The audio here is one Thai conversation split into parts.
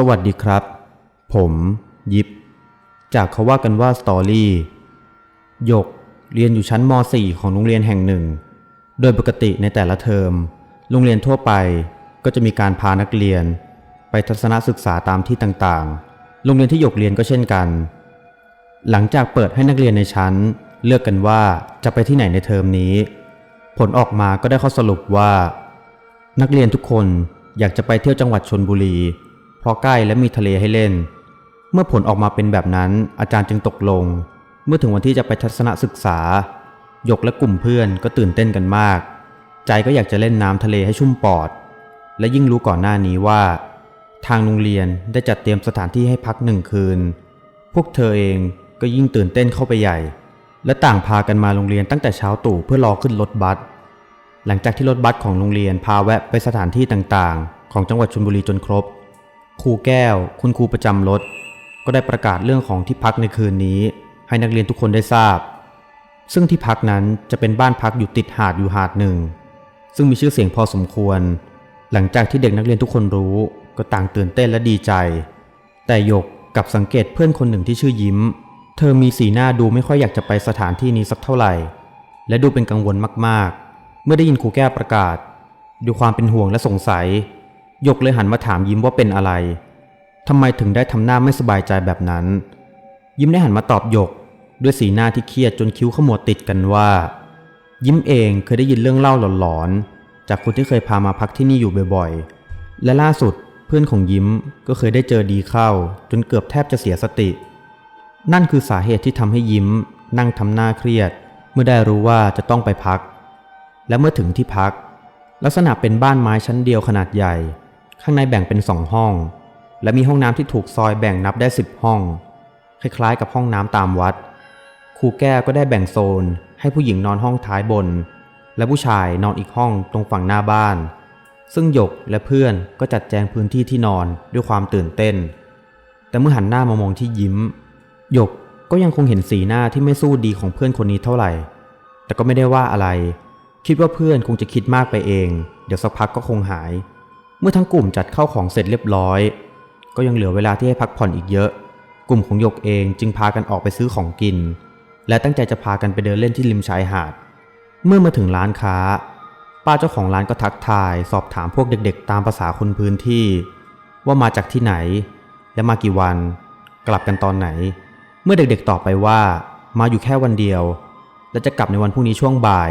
สวัสดีครับ ผม ยิปจากเขาว่ากันว่าสตอรี่หยกเรียนอยู่ชั้นม .4 ของโรงเรียนแห่งหนึ่ง โดยปกติในแต่ละเทอม โรงเรียนทั่วไปก็จะมีการพานักเรียน ไปทัศนศึกษาตามที่ต่างๆ โรงเรียนที่หยกเรียนก็เช่นกัน หลังจากเปิดให้นักเรียนในชั้น เลือกกันว่าจะไปที่ไหนในเทอมนี้ ผลออกมาก็ได้ข้อสรุปว่า นักเรียนทุกคนอยากจะไปเที่ยวจังหวัดชนบุรี พราะใกล้และมีทะเลให้เล่น เมื่อผลออกมาเป็นแบบนั้นอาจารย์จึงตกลง เมื่อถึงวันที่จะไปทัศนศึกษา ยกและกลุ่มเพื่อนก็ตื่นเต้นกันมาก ใจก็อยากจะเล่นน้ำทะเลให้ชุ่มปอด และยิ่งรู้ก่อนหน้านี้ว่า ทางโรงเรียนได้จัดเตรียมสถานที่ให้พักหนึ่งคืน พวกเธอเองก็ยิ่งตื่นเต้นเข้าไปใหญ่ และต่างพากันมาโรงเรียนตั้งแต่เช้าตู่เพื่อรอขึ้นรถบัสหลังจากที่รถบัสของโรงเรียนพาแวะไปสถานที่ต่างๆ ของจังหวัดชลบุรีจนครบ ครูแก้ว คุณครูประจำรถ ก็ได้ประกาศเรื่องของที่พักในคืนนี้ ให้นักเรียนทุกคนได้ทราบ ซึ่งที่พักนั้นจะเป็นบ้านพักอยู่ติดหาดอยู่หาดหนึ่ง ซึ่งมีชื่อเสียงพอสมควร หลังจากที่เด็กนักเรียนทุกคนรู้ ก็ต่างตื่นเต้นและดีใจ แต่หยกกลับสังเกตเพื่อนคนหนึ่งที่ชื่อยิ้ม เธอมีสีหน้าดูไม่ค่อยอยากจะไปสถานที่นี้สักเท่าไหร่ และดูเป็นกังวลมากๆ เมื่อได้ยินครูแก้วประกาศด้วยความเป็นห่วงและสงสัย ยกเลยหันมาถามยิ้มว่าเป็นอะไรทำไมถึงได้ทำหน้าไม่สบายใจแบบนั้น ยิ้มได้หันมาตอบหยก ด้วยสีหน้าที่เครียดจนคิ้วขมวดติดกันว่า ยิ้มเองเคยได้ยินเรื่องเล่าหลอนๆ จากคนที่เคยพามาพักที่นี่อยู่บ่อยๆ และล่าสุดเพื่อนของยิ้มก็เคยได้เจอดีเข้า จนเกือบแทบจะเสียสติ นั่นคือสาเหตุที่ทำให้ยิ้ม นั่งทำหน้าเครียด เมื่อได้รู้ว่าจะต้องไปพัก และเมื่อถึงที่พัก ลักษณะเป็นบ้านไม้ชั้นเดียวขนาดใหญ่ ข้างในแบ่งเป็นสองห้อง และมีห้องน้ำที่ถูกซอยแบ่งนับได้สิบห้อง คล้ายๆ กับห้องน้ำตามวัด ครูแก้วก็ได้แบ่งโซน ให้ผู้หญิงนอนห้องท้ายบน และผู้ชายนอนอีกห้องตรงฝั่งหน้าบ้าน ซึ่งหยกและเพื่อนก็จัดแจงพื้นที่ที่นอนด้วยความตื่นเต้น แต่เมื่อหันหน้ามามองที่ยิ้ม หยกก็ยังคงเห็นสีหน้าที่ไม่สู้ดีของเพื่อนคนนี้เท่าไหร่ แต่ก็ไม่ได้ว่าอะไร คิดว่าเพื่อนคงจะคิดมากไปเอง เดี๋ยวสักพักก็คงหาย เมื่อทั้งกลุ่มจัดเข้าของเสร็จเรียบร้อย ก็ยังเหลือเวลาที่ให้พักผ่อนอีกเยอะ กลุ่มของหยกเองจึงพากันออกไปซื้อของกิน และตั้งใจจะพากันไปเดินเล่นที่ริมชายหาด เมื่อมาถึงร้านค้า ป้าเจ้าของร้านก็ทักทาย สอบถามพวกเด็กๆ ตามภาษาคนพื้นที่ ว่ามาจากที่ไหน และมากี่วัน กลับกันตอนไหน เมื่อเด็กๆตอบไปว่า มาอยู่แค่วันเดียว และจะกลับในวันพรุ่งนี้ช่วงบ่าย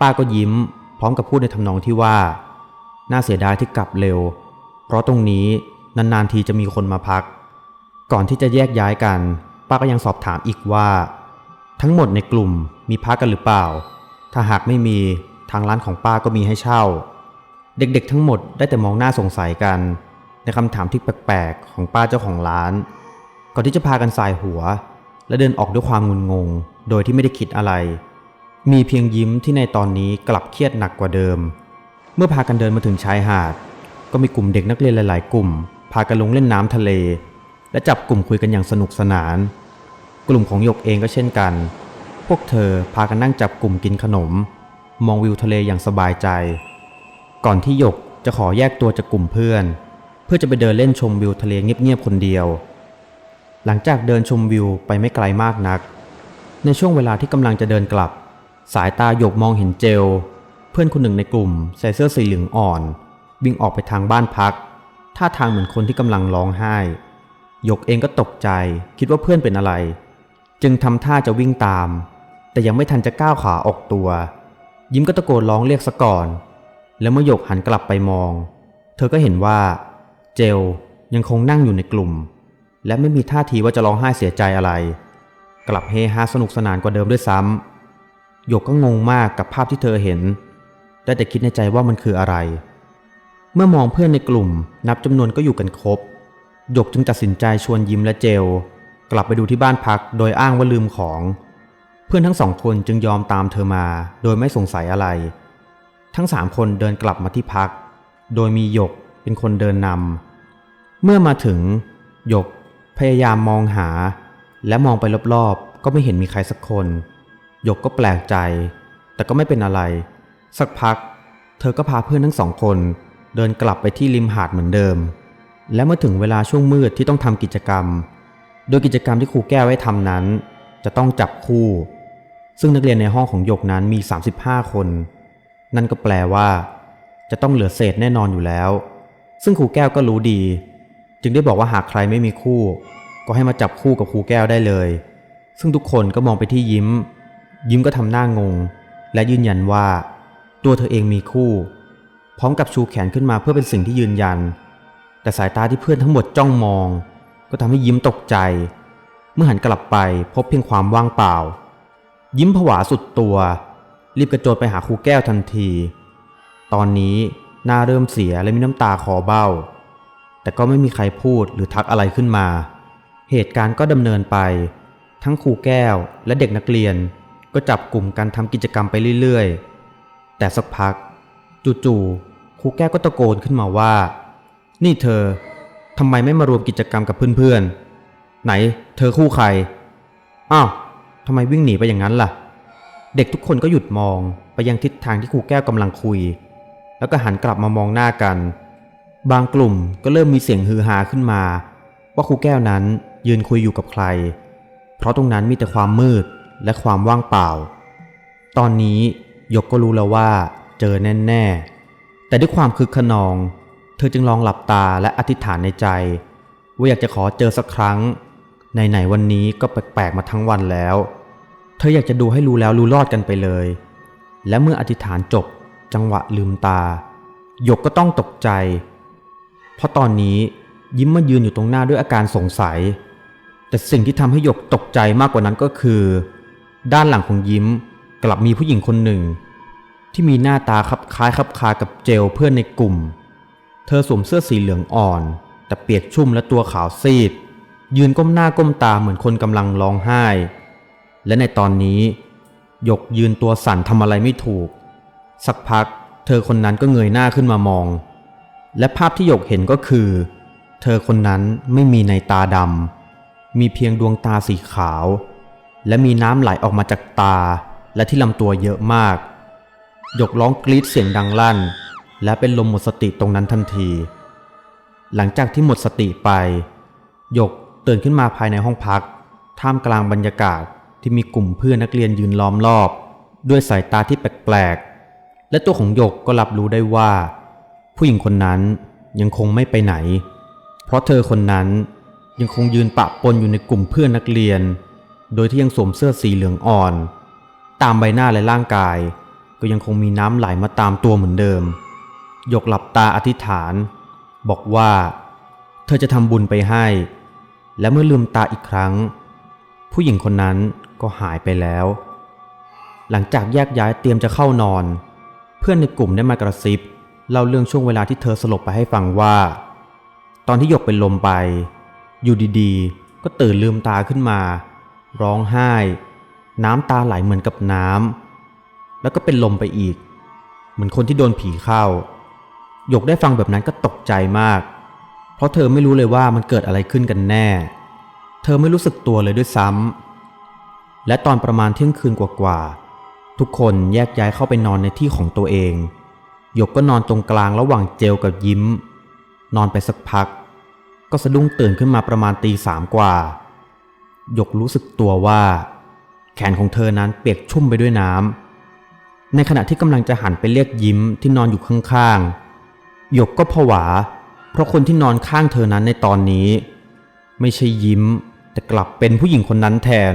ป้าก็ยิ้ม พร้อมกับพูดในทำนองที่ว่า น่าเสียดายที่กลับเร็ว เพราะตรงนี้นานๆทีจะมีคนมาพัก ก่อนที่จะแยกย้ายกัน ป้าก็ยังสอบถามอีกว่า ทั้งหมดในกลุ่มมีพักกันหรือเปล่า ถ้าหากไม่มีทางร้านของป้าก็มีให้เช่า เด็กๆทั้งหมดได้แต่มองหน้าสงสัยกัน ในคำถามที่แปลกๆของป้าเจ้าของร้าน ก่อนที่จะพากันสายหัว และเดินออกด้วยความงุนงง โดยที่ไม่ได้คิดอะไร มีเพียงยิ้มที่ในตอนนี้กลับเครียดหนักกว่าเดิม เมื่อพากันเดินมาถึงชายหาด ก็มีกลุ่มเด็กนักเรียนหลาย ๆ กลุ่ม พากันลงเล่นน้ำทะเล และจับกลุ่มคุยกันอย่างสนุกสนาน กลุ่มของหยกเองก็เช่นกัน พวกเธอพากันนั่งจับกลุ่มกินขนม มองวิวทะเลอย่างสบายใจ ก่อนที่หยกจะขอแยกตัวจากกลุ่มเพื่อน เพื่อจะไปเดินเล่นชมวิวทะเลเงียบ ๆ คนเดียว หลังจากเดินชมวิวไปไม่ไกลมากนัก ในช่วงเวลาที่กำลังจะเดินกลับ สายตาหยกมองเห็นเจล เพื่อนคนหนึ่งในกลุ่มใส่เสื้อสีเหลืองอ่อน วิ่งออกไปทางบ้านพัก ท่าทางเหมือนคนที่กำลังร้องไห้หยกเองก็ตกใจ คิดว่าเพื่อนเป็นอะไร จึงทำท่าจะวิ่งตาม แต่ยังไม่ทันจะก้าวขาออกตัว ยิ้มก็ตะโกนร้องเรียกซะก่อน แล้วเมื่อหยกหันกลับไปมอง เธอก็เห็นว่า เจลยังคงนั่งอยู่ในกลุ่ม และไม่มีท่าทีว่าจะร้องไห้เสียใจอะไร กลับเฮฮาสนุกสนานกว่าเดิมด้วยซ้ำหยกก็งงมากกับภาพที่เธอเห็น ได้แต่คิดในใจว่ามันคืออะไร เมื่อมองเพื่อนในกลุ่ม นับจำนวนก็อยู่กันครบหยกจึงตัดสินใจชวนยิ้มและเจล กลับไปดูที่บ้านพักโดยอ้างว่าลืมของ เพื่อนทั้งสองคนจึงยอมตามเธอมา โดยไม่สงสัยอะไร ทั้งสามคนเดินกลับมาที่พัก โดยมีหยกเป็นคนเดินนำเมื่อมาถึง หยกพยายามมองหา และมองไปรอบๆ ก็ไม่เห็นมีใครสักคน หยกก็แปลกใจ แต่ก็ไม่เป็นอะไร สักพัก เธอก็พาเพื่อนทั้งสองคน เดินกลับไปที่ริมหาดเหมือนเดิม และเมื่อถึงเวลาช่วงมืดที่ต้องทำกิจกรรม โดยกิจกรรมที่ครูแก้วให้ทำนั้น จะต้องจับคู่ ซึ่งนักเรียนในห้องของหยกนั้นมี 35 คน นั่นก็แปลว่า จะต้องเหลือเศษแน่นอนอยู่แล้ว ซึ่งครูแก้วก็รู้ดี จึงได้บอกว่าหากใครไม่มีคู่ ก็ให้มาจับคู่กับครูแก้วได้เลย ซึ่งทุกคนก็มองไปที่ยิ้ม ยิ้มก็ทำหน้างง และยืนยันว่า ตัวเธอเองมีคู่ พร้อมกับชูแขนขึ้นมาเพื่อเป็นสิ่งที่ยืนยัน แต่สายตาที่เพื่อนทั้งหมดจ้องมอง ก็ทำให้ยิ้มตกใจ เมื่อหันกลับไปพบเพียงความว่างเปล่า ยิ้มผวาสุดตัว รีบกระโจนไปหาครูแก้วทันที ตอนนี้หน้าเริ่มเสียและมีน้ำตาคอเบ้า แต่ก็ไม่มีใครพูดหรือทักอะไรขึ้นมา เหตุการณ์ก็ดำเนินไป ทั้งครูแก้วและเด็กนักเรียนก็จับกลุ่มกันทำกิจกรรมไปเรื่อยๆ แต่สักพัก จู่ๆครูแก้วก็ตะโกนขึ้นมาว่า นี่เธอทำไมไม่มารวมกิจกรรมกับเพื่อนๆ ไหน เธอคู่ใคร อ้าวทำไมวิ่งหนีไปอย่างนั้นล่ะ เด็กทุกคนก็หยุดมองไปยังทิศทางที่ครูแก้วกำลังคุย แล้วก็หันกลับมามองหน้ากัน บางกลุ่มก็เริ่มมีเสียงฮือฮาขึ้นมา ว่าครูแก้วนั้นยืนคุยอยู่กับใคร เพราะตรงนั้นมีแต่ความมืดและความว่างเปล่า ตอนนี้ ยกก็รู้แล้วว่าเจอแน่ๆ แต่ด้วยความคึกขนอง เธอจึงลองหลับตาและอธิษฐานในใจ ว่าอยากจะขอเจอสักครั้งไหนๆวันนี้ก็แปลกๆมาทั้งวันแล้ว เธออยากจะดูให้รู้แล้วรู้รอดกันไปเลย และเมื่ออธิษฐานจบจังหวะลืมตา หยกก็ต้องตกใจ เพราะตอนนี้ยิ้มมายืนอยู่ตรงหน้าด้วยอาการสงสัย แต่สิ่งที่ทำให้หยกตกใจมากกว่านั้นก็คือ ด้านหลังของยิ้ม กลับมีผู้หญิงคนหนึ่ง ที่มีหน้าตาคลับคล้ายคลับคากับเจลเพื่อนในกลุ่ม เธอสวมเสื้อสีเหลืองอ่อน แต่เปียกชุ่มและตัวขาวซีด ยืนก้มหน้าก้มตาเหมือนคนกำลังร้องไห้ และในตอนนี้หยกยืนตัวสั่นทำอะไรไม่ถูก สักพัก เธอคนนั้นก็เงยหน้าขึ้นมามอง และภาพที่หยกเห็นก็คือ เธอคนนั้นไม่มีในตาดำมีเพียงดวงตาสีขาว และมีน้ำไหลออกมาจากตา และที่ลำตัวเยอะมาก หยกร้องกรีดเสียงดังลั่น และเป็นลมหมดสติตรงนั้นทันที หลังจากที่หมดสติไป หยกตื่นขึ้นมาภายในห้องพัก ท่ามกลางบรรยากาศที่มีกลุ่มเพื่อนนักเรียนยืนล้อมรอบ ด้วยสายตาที่แปลกๆ และตัวของหยกก็รับรู้ได้ว่า ผู้หญิงคนนั้นยังคงไม่ไปไหน เพราะเธอคนนั้นยังคงยืนปะปนอยู่ในกลุ่มเพื่อนนักเรียน โดยที่ยังสวมเสื้อสีเหลืองอ่อน ตามใบหน้าและร่างกาย ก็ยังคงมีน้ำไหลมาตามตัวเหมือนเดิมหยกหลับตาอธิษฐาน บอกว่า เธอจะทำบุญไปให้ และเมื่อลืมตาอีกครั้ง ผู้หญิงคนนั้นก็หายไปแล้ว หลังจากแยกย้ายเตรียมจะเข้านอน เพื่อนในกลุ่มได้มากระซิบเล่าเรื่องช่วงเวลาที่เธอสลบไปให้ฟังว่า ตอนที่หยกเป็นลมไป อยู่ดีๆ ก็ตื่นลืมตาขึ้นมา ร้องไห้ น้ำตาไหลเหมือนกับน้ำแล้วก็เป็นลมไปอีก เหมือนคนที่โดนผีเข้า หยกได้ฟังแบบนั้นก็ตกใจมาก เพราะเธอไม่รู้เลยว่ามันเกิดอะไรขึ้นกันแน่ เธอไม่รู้สึกตัวเลยด้วยซ้ำและตอนประมาณเที่ยงคืนกว่าๆทุกคนแยกย้ายเข้าไปนอนในที่ของตัวเอง หยกก็นอนตรงกลางระหว่างเจลกับยิ้ม นอนไปสักพัก ก็สะดุ้งตื่นขึ้นมาประมาณตีสามกว่า หยกรู้สึกตัวว่า แขนของเธอนั้นเปียกชุ่มไปด้วยน้ำ ในขณะที่กำลังจะหันไปเรียกยิ้มที่นอนอยู่ข้างๆ หยกก็ผวา เพราะคนที่นอนข้างเธอนั้นในตอนนี้ ไม่ใช่ยิ้ม แต่กลับเป็นผู้หญิงคนนั้นแทน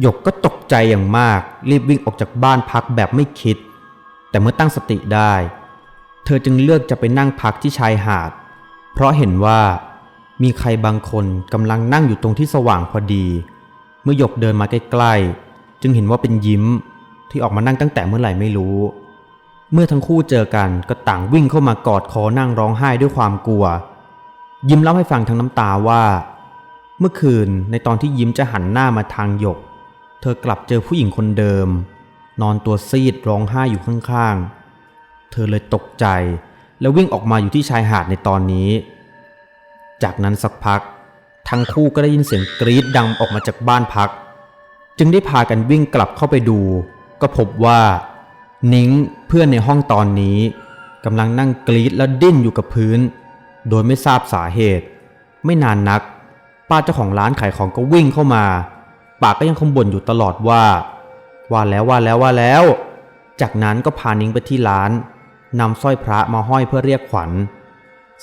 หยกก็ตกใจอย่างมาก รีบวิ่งออกจากบ้านพักแบบไม่คิด แต่เมื่อตั้งสติได้ เธอจึงเลือกจะไปนั่งพักที่ชายหาด เพราะเห็นว่ามีใครบางคนกำลังนั่งอยู่ตรงที่สว่างพอดี เมื่อหยกเดินมาใกล้ๆ จึงเห็นว่าเป็นยิ้มที่ออกมานั่งตั้งแต่เมื่อไหร่ไม่รู้ เมื่อทั้งคู่เจอกันก็ต่างวิ่งเข้ามากอดคอนั่งร้องไห้ด้วยความกลัว ยิ้มเล่าให้ฟังทั้งน้ำตาว่า เมื่อคืนในตอนที่ยิ้มจะหันหน้ามาทางหยก เธอกลับเจอผู้หญิงคนเดิม นอนตัวซีดร้องไห้อยู่ข้างๆ เธอเลยตกใจ แล้ววิ่งออกมาอยู่ที่ชายหาดในตอนนี้ จากนั้นสักพัก ทั้งคู่ก็ได้ยินเสียงกรีดดังออกมาจากบ้านพัก จึงได้พากันวิ่งกลับเข้าไปดู ก็พบว่านิ้งเพื่อนในห้องตอนนี้กำลังนั่งกรีดและดิ้นอยู่กับพื้น โดยไม่ทราบสาเหตุ ไม่นานนัก ป้าเจ้าของร้านขายของก็วิ่งเข้ามา ปากก็ยังคงบ่นอยู่ตลอดว่า ว่าแล้วว่าแล้วว่าแล้ว จากนั้นก็พานิ้งไปที่ร้านนำสร้อยพระมาห้อยเพื่อเรียกขวัญ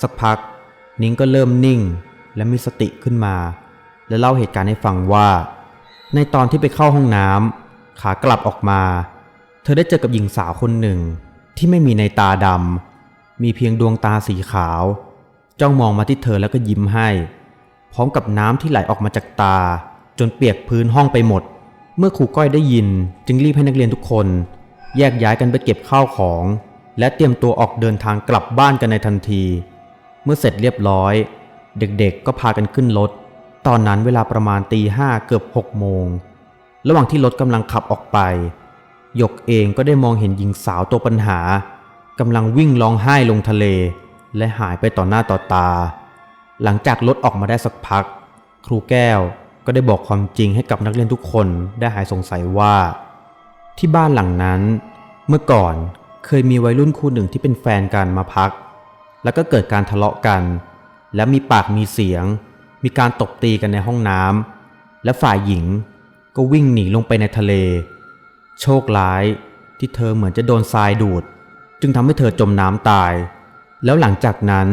สักพัก นิ้งก็เริ่มนิ่ง และมีสติขึ้นมา และเล่าเหตุการณ์ให้ฟังว่า ในตอนที่ไปเข้าห้องน้ำขากลับออกมา เธอได้เจอกับหญิงสาวคนหนึ่ง ที่ไม่มีในตาดำมีเพียงดวงตาสีขาว จ้องมองมาที่เธอแล้วก็ยิ้มให้ พร้อมกับน้ำที่ไหลออกมาจากตา จนเปียกพื้นห้องไปหมด เมื่อครูก้อยได้ยิน จึงรีบให้นักเรียนทุกคน แยกย้ายกันไปเก็บข้าวของ และเตรียมตัวออกเดินทางกลับบ้านกันในทันที เมื่อเสร็จเรียบร้อย เด็กๆ ก็พากันขึ้นรถ ตอนนั้นเวลาประมาณตีห้าเกือบหกโมง ระหว่างที่รถกำลังขับออกไปหยกเองก็ได้มองเห็นหญิงสาวตัวปัญหากำลังวิ่งร้องไห้ลงทะเล และหายไปต่อหน้าต่อตา หลังจากรถออกมาได้สักพัก ครูแก้วก็ได้บอกความจริงให้กับนักเรียนทุกคนได้หายสงสัยว่า ที่บ้านหลังนั้น เมื่อก่อนเคยมีวัยรุ่นคู่หนึ่งที่เป็นแฟนกันมาพัก แล้วก็เกิดการทะเลาะกัน และมีปากมีเสียง มีการตบตีกันในห้องน้ำและฝ่ายหญิงก็วิ่งหนีลงไปในทะเล โชคร้ายที่เธอเหมือนจะโดนทรายดูด จึงทำให้เธอจมน้ำตาย แล้วหลังจากนั้น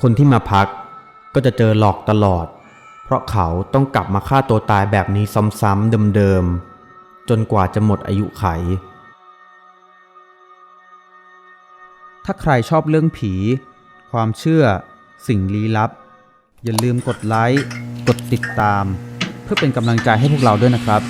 คนที่มาพักก็จะเจอหลอกตลอด เพราะเขาต้องกลับมาฆ่าตัวตายแบบนี้ซ้ำๆเดิมๆ จนกว่าจะหมดอายุไข ถ้าใครชอบเรื่องผี ความเชื่อ สิ่งลี้ลับ อย่าลืมกดไลค์ กดติดตาม เพื่อเป็นกำลังใจให้พวกเราด้วยนะครับ